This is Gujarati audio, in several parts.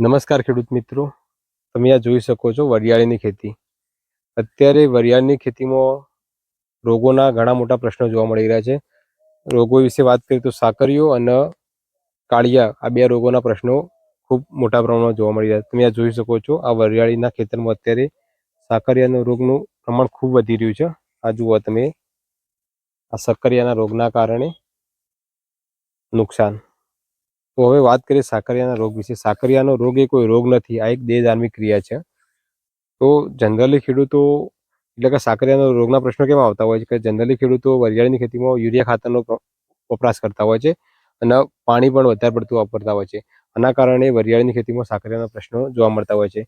નમસ્કાર ખેડૂત મિત્રો. તમે આ જોઈ શકો છો વરિયાળીની ખેતી. અત્યારે વરિયાળની ખેતીમાં રોગોના ઘણા મોટા પ્રશ્નો જોવા મળી રહ્યા છે. રોગો વિશે વાત કરીએ તો સાકરીઓ અને કાળિયા આ બે રોગોના પ્રશ્નો ખૂબ મોટા પ્રમાણમાં જોવા મળી રહ્યા છે. તમે આ જોઈ શકો છો આ વરિયાળીના ખેતરમાં અત્યારે સાકરિયાના રોગનું પ્રમાણ ખૂબ વધી રહ્યું છે. આ જુઓ તમે. આ સક્કરિયાના રોગના કારણે નુકસાન. તો હવે વાત કરીએ સાકરિયાના રોગ વિશે. સાકરિયાનો રોગ એ કોઈ રોગ નથી, આ એક દેહધાર્મિક ક્રિયા છે. તો જનરલી ખેડૂતો, એટલે કે સાકરિયાના રોગના પ્રશ્નો કેમ આવતા હોય છે કે જનરલી ખેડૂતો વરિયાળીની ખેતીમાં યુરિયા ખાતરનો વપરાશ કરતા હોય છે અને પાણી પણ વધારે પડતું વાપરતા હોય છે. આના કારણે વરિયાળીની ખેતીમાં સાકરિયાના પ્રશ્નો જોવા મળતા હોય છે.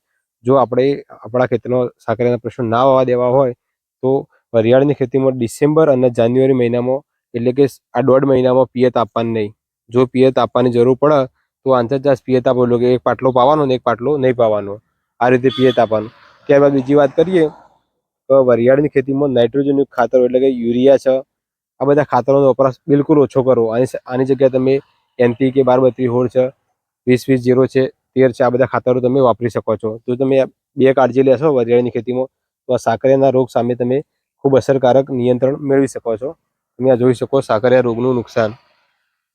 જો આપણે આપણા ખેતરમાં સાકરિયાના પ્રશ્નો ના આવવા દેવા હોય, તો વરિયાળીની ખેતીમાં ડિસેમ્બર અને જાન્યુઆરી મહિનામાં, એટલે કે આ દોઢ મહિનામાં પિયત આપવાનું નહીં. જો પિયત આપવાની જરૂર પડે, તો આંતરજાસ પિયત આપો. એટલે કે એક પાટલો પાવાનો ને એક પાટલો નહીં પાવાનો. આ રીતે પિયત આપવાનું. ત્યારબાદ બીજી વાત કરીએ, તો વરિયાળની ખેતીમાં નાઇટ્રોજનયુક્ત ખાતરો એટલે કે યુરિયા છે. આ બધા ખાતરોનો વપરાશ બિલકુલ ઓછો કરો આની આની જગ્યાએ તમે એનપી કે બાર બત્રી હોળ છે, વીસ વીસ જીરો છે, તેર છે, આ બધા ખાતરો તમે વાપરી શકો છો. જો તમે બે કાળજી લેશો વરિયાળની ખેતીમાં, તો આ સાકરિયાના રોગ સામે તમે ખૂબ અસરકારક નિયંત્રણ મેળવી શકો છો. તમે આ જોઈ શકો સાકરિયા રોગનું નુકસાન.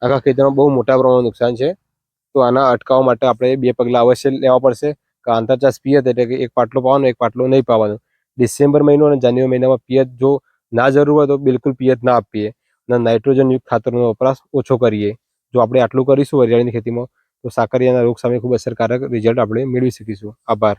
આખા ખેતરમાં બહુ મોટા પ્રમાણમાં નુકસાન છે. તો આના અટકાવવા માટે આપણે બે પગલાં અવશ્ય લેવા પડશે. કે આંતરચાસ પિયત એટલે કે એક પાટલો પાવાનો એક પાટલો નહીં પાવાનો. ડિસેમ્બર મહિનો અને જાન્યુઆરી મહિનામાં પિયત જો ના જરૂર હોય તો બિલકુલ પિયત ના આપીએ. અને નાઇટ્રોજન યુક્ત ખાતરનો વપરાશ ઓછો કરીએ. જો આપણે આટલું કરીશું વરિયાળીની ખેતીમાં, તો સાકરિયાના રોગ સામે ખૂબ અસરકારક રિઝલ્ટ આપણે મેળવી શકીશું. આભાર.